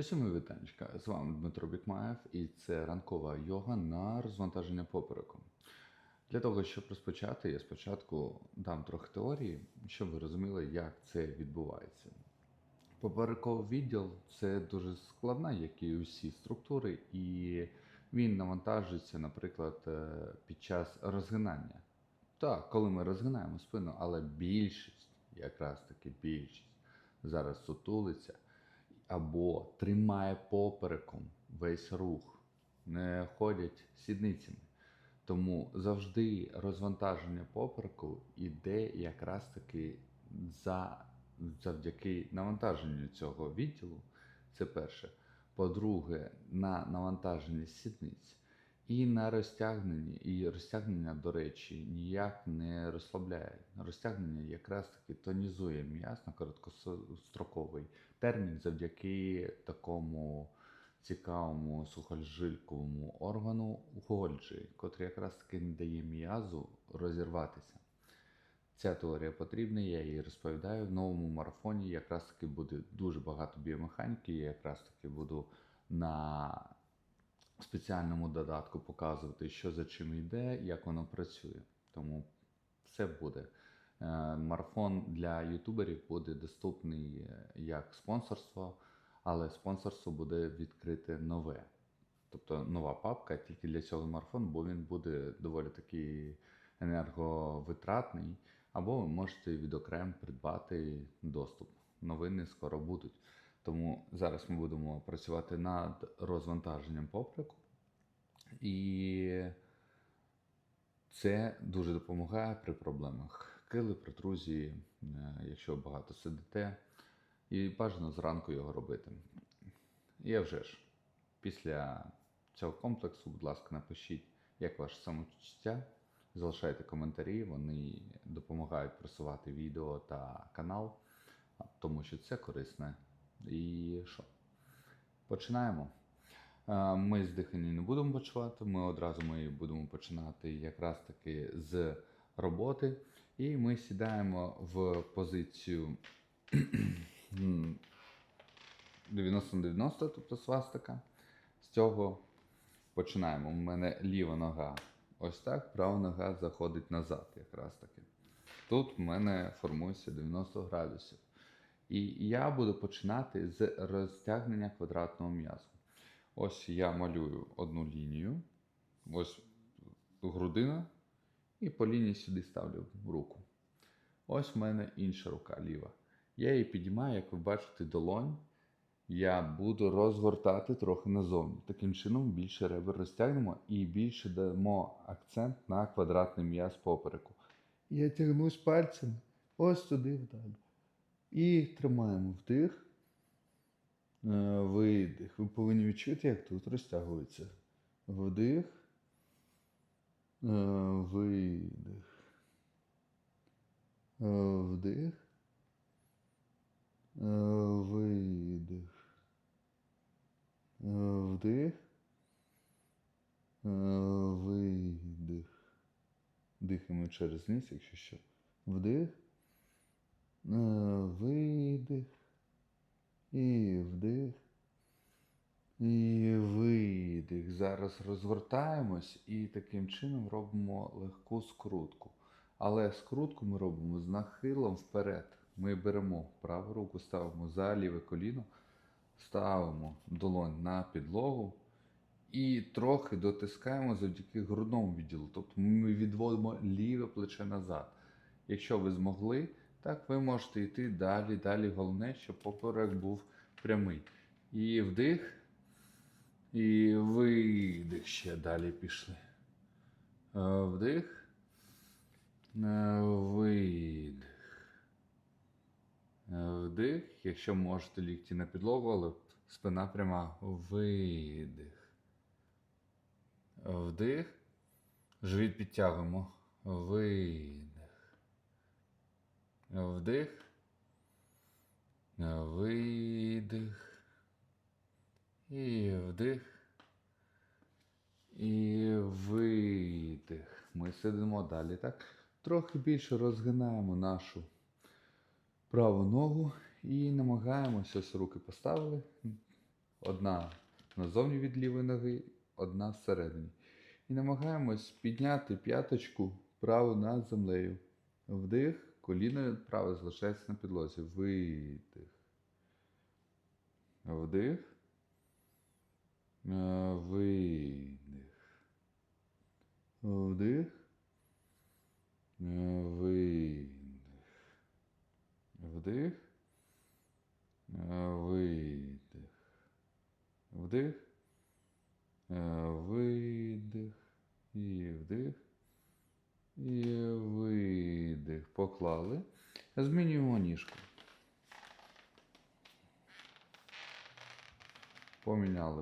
Усім вітанечка, з вами Дмитро Бікмаєв і це ранкова йога на розвантаження попереку. Для того, щоб розпочати, я спочатку дам трохи теорії, щоб ви розуміли, як це відбувається. Поперековий відділ це дуже складна, як і усі структури, і він навантажується, наприклад, е, під час розгинання. Так, коли ми розгинаємо спину, але більшість, якраз таки більшість, зараз сутулиться або тримає попереком весь рух, не ходять сідницями. Тому завжди розвантаження попереку йде якраз таки за, завдяки навантаженню цього відділу. Це перше. По-друге, на навантаженні сідниць і на розтягненні. І розтягнення, до речі, ніяк не розслабляє. Розтягнення якраз таки тонізує м'яз на короткостроковий термін завдяки такому цікавому сухожилковому органу Гольджі, котрий якраз таки не дає м'язу розірватися. Ця теорія потрібна, я її розповідаю в новому марафоні. Якраз таки буде дуже багато біомеханіки. Я якраз таки буду на спеціальному додатку показувати, що за чим йде, як воно працює. Тому все буде. Е, Марафон для ютуберів буде доступний е, як спонсорство, але спонсорство буде відкрите нове. Тобто нова папка тільки для цього марафону, бо він буде доволі такий енерговитратний. Або ви можете відокрем придбати доступ. Новини скоро будуть. Тому зараз ми будемо працювати над розвантаженням попереку. І це дуже допомагає при проблемах кили, протрузії, е, якщо багато сидите. І бажано зранку його робити. А вже ж, після цього комплексу, будь ласка, напишіть, як ваше самочуття. Залишайте коментарі, вони допомагають просувати відео та канал, тому що це корисне. І що? Починаємо. Е, Ми з дихання не будемо почувати, ми одразу ми будемо починати якраз таки з роботи. І ми сідаємо в позицію 90-90, тобто свастика. З цього починаємо. У мене ліва нога ось так, права нога заходить назад, якраз таки. Тут в мене формується 90 градусів. І я буду починати з розтягнення квадратного м'язу. Ось я малюю одну лінію, ось грудина, і по лінії сюди ставлю руку. Ось в мене інша рука ліва. Я її підіймаю, як ви бачите, долонь. Я буду розгортати трохи назовні. Таким чином більше ребер розтягнемо і більше дамо акцент на квадратний м'яз попереку. Я тягнусь пальцем ось туди вдалі. І тримаємо вдих, е, видих. Ви повинні відчути, як тут розтягується. Вдих, е, видих. Е, Вдих. Видих. Вдих. Видих. Дихаємо через низ, якщо що. Вдих. Видих. І вдих. І видих. Зараз розгортаємось і таким чином робимо легку скрутку. Але скрутку ми робимо з нахилом вперед. Ми беремо праву руку, ставимо за ліве коліно, ставимо долонь на підлогу і трохи дотискаємо завдяки грудному відділу. Тобто ми відводимо ліве плече назад. Якщо ви змогли, так ви можете йти далі, далі. Головне, щоб поперек був прямий. І вдих, і видих. Ще далі пішли. Е, Вдих. Е, Видих. Е, Вдих. Якщо можете лікті на підлогу, але спина пряма. Видих. Вдих. Живіт підтягуємо. Видих. Вдих. Видих. І вдих. І видих. Ми сидимо далі, так? Трохи більше розгинаємо нашу праву ногу і намагаємося ось руки поставили. Одна назовні від лівої ноги, одна всередині. І намагаємось підняти п'яточку праву над землею. Вдих, коліно праве залишається на підлозі. Видих. Вдих. Е, Видих. Вдих. Е, Видих. Вдих. Е, Видих. Вдих. Е, Видих. І вдих. І видих. Поклали. Змінюємо ніжку.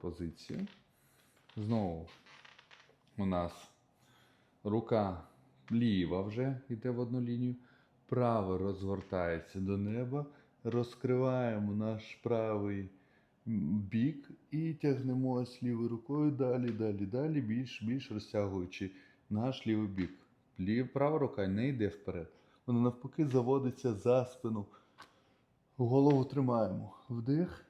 Поміняли. Знову у нас рука ліва вже йде в одну лінію. Права розгортається до неба. Розкриваємо наш правий бік і тягнемось лівою рукою далі, далі, далі, більш, більш розтягуючи наш лівий бік. Лів, права рука не йде вперед. Вона навпаки заводиться за спину. Голову тримаємо. Вдих.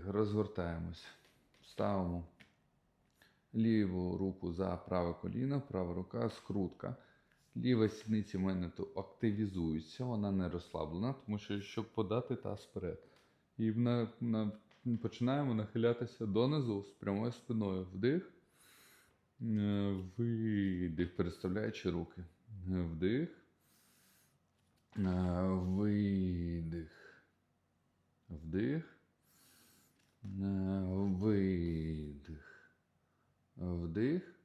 Розгортаємось. Ставимо ліву руку за праве коліно, права рука, скрутка. Ліва сідниця в мене тут активізується, вона не розслаблена, тому що щоб подати таз вперед. І на, на, починаємо нахилятися донизу з прямою спиною. Вдих. Е, Видих, переставляючи руки. Е, Вдих. Е, Видих. Вдих. Е, Видих. Вдих.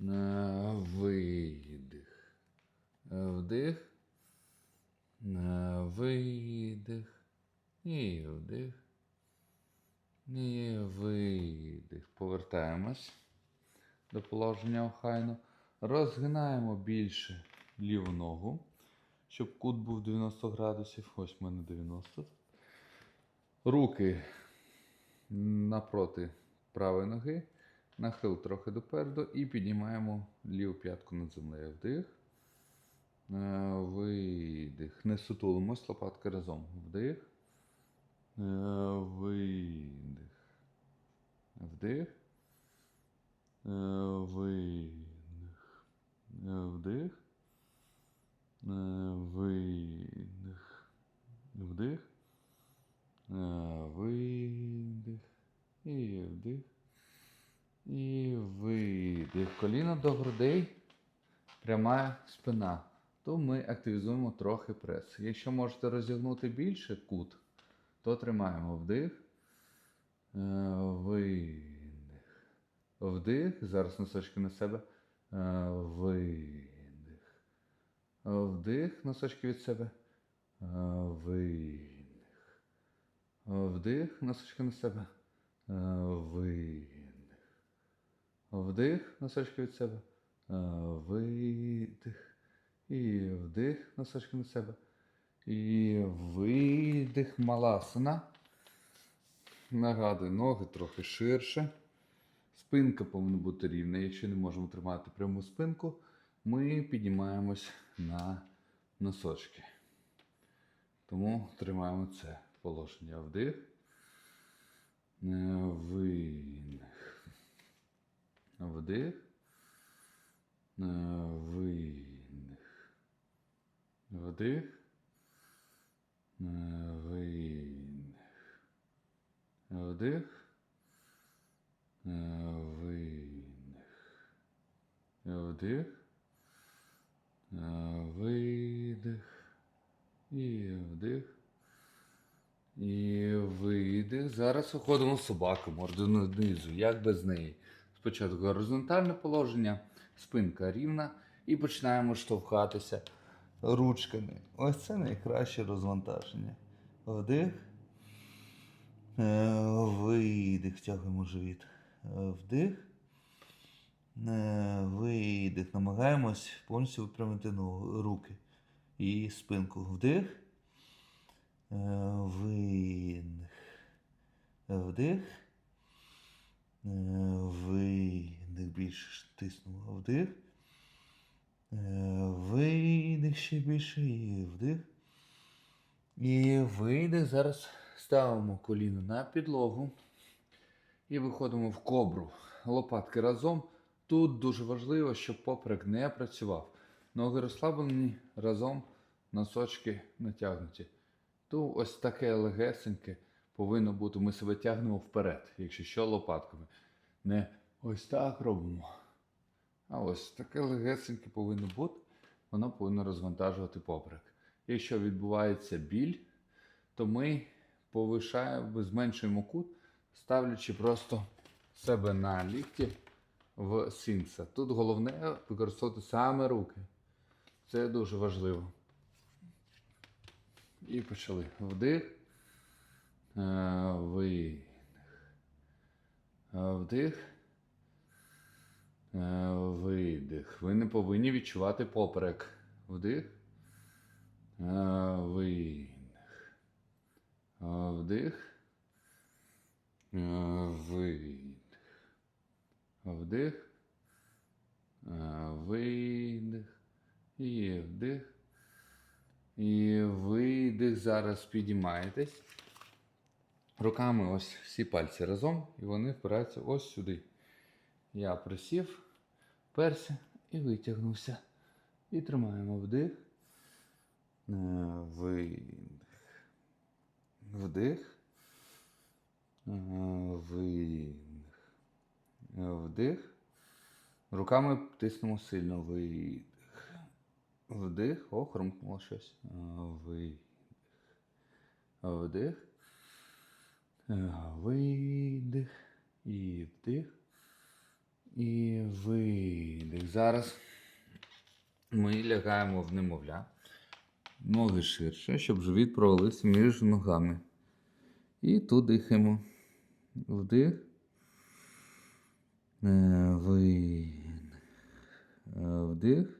Е, Видих. Вдих. Е, Видих. І вдих. І видих. Повертаємось до положення охайно. Розгинаємо більше ліву ногу, щоб кут був 90 градусів. Ось в мене 90. Руки напроти правої ноги. Нахил трохи допереду і піднімаємо ліву п'ятку над землею. Вдих. Е, Видих. Не сутулимось, лопатки разом. Вдих. Е, Видих. Вдих. Е, Видих. Вдих. Видих. Вдих. Видих. І вдих. І видих. Коліно до грудей. Пряма спина. То ми активізуємо трохи прес. Якщо можете розігнути більше кут, то тримаємо вдих. Е, Видих. Вдих. Зараз носочки на себе. Е, Видих. Вдих. Носочки від себе. Е, Видих. Вдих. Носочки на себе. Е, Видих. Вдих. Носочки від себе. Е, Видих. І вдих. Носочки на себе. І видих маласана. Нагадую, ноги трохи ширше. Спинка повинна бути рівна. Якщо не можемо тримати пряму спинку, ми піднімаємось на носочки. Тому тримаємо це положення. Вдих. Е, Вдих. Е, Вдих. Е, Вдих. Е, Вдих. Видих. І вдих. І видих. Зараз виходимо собаку мордою донизу, як без неї. Спочатку горизонтальне положення, спинка рівна, і починаємо штовхатися ручками. Ось це найкраще розвантаження. Вдих. Е, видих, втягуємо живіт. Е, Вдих. Е, Видих. Намагаємось повністю випрямити руки і спинку. Вдих. Видих. Вдих. Е, Видих. Більше тиснуло. Вдих. Е, Видих ще більше і вдих. І видих. Зараз ставимо коліно на підлогу. І виходимо в кобру. Лопатки разом. Тут дуже важливо, щоб поперек не працював. Ноги розслаблені разом, носочки натягнуті. То ось таке легесеньке повинно бути. Ми себе тягнемо вперед, якщо що лопатками. Не ось так робимо. А ось таке легесеньке повинно бути. Воно повинно розвантажувати поперек. Якщо відбувається біль, то ми повишаємо, зменшуємо кут, ставлячи просто себе на лікті в синца. Тут головне використовувати саме руки. Це дуже важливо. І почали. Вдих. Е, Видих. Е, Вдих. Е, Видих. Ви не повинні відчувати поперек. Вдих. Видих. Вдих. Видих. Вдих. Видих. І вдих. І видих. Зараз підіймаєтесь. Руками ось всі пальці разом, і вони впираються ось сюди. Я присів, перся і витягнувся. І тримаємо вдих. Е, Видих. Вдих. Е, Видих. Вдих. Руками тиснемо сильно. Видих. Вдих. О, хрумкнуло щось. Е, Видих. Вдих. Е, Видих. І вдих. І видих. Зараз ми лягаємо в немовля. Ноги ширше, щоб живіт провалився між ногами. І тут дихаємо. Вдих. Е, Видих. Вдих.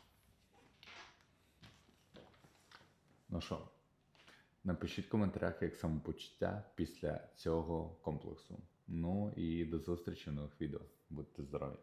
Ну що, напишіть в коментарях, як самопочуття після цього комплексу. Ну і до зустрічі в нових відео. Будьте здорові!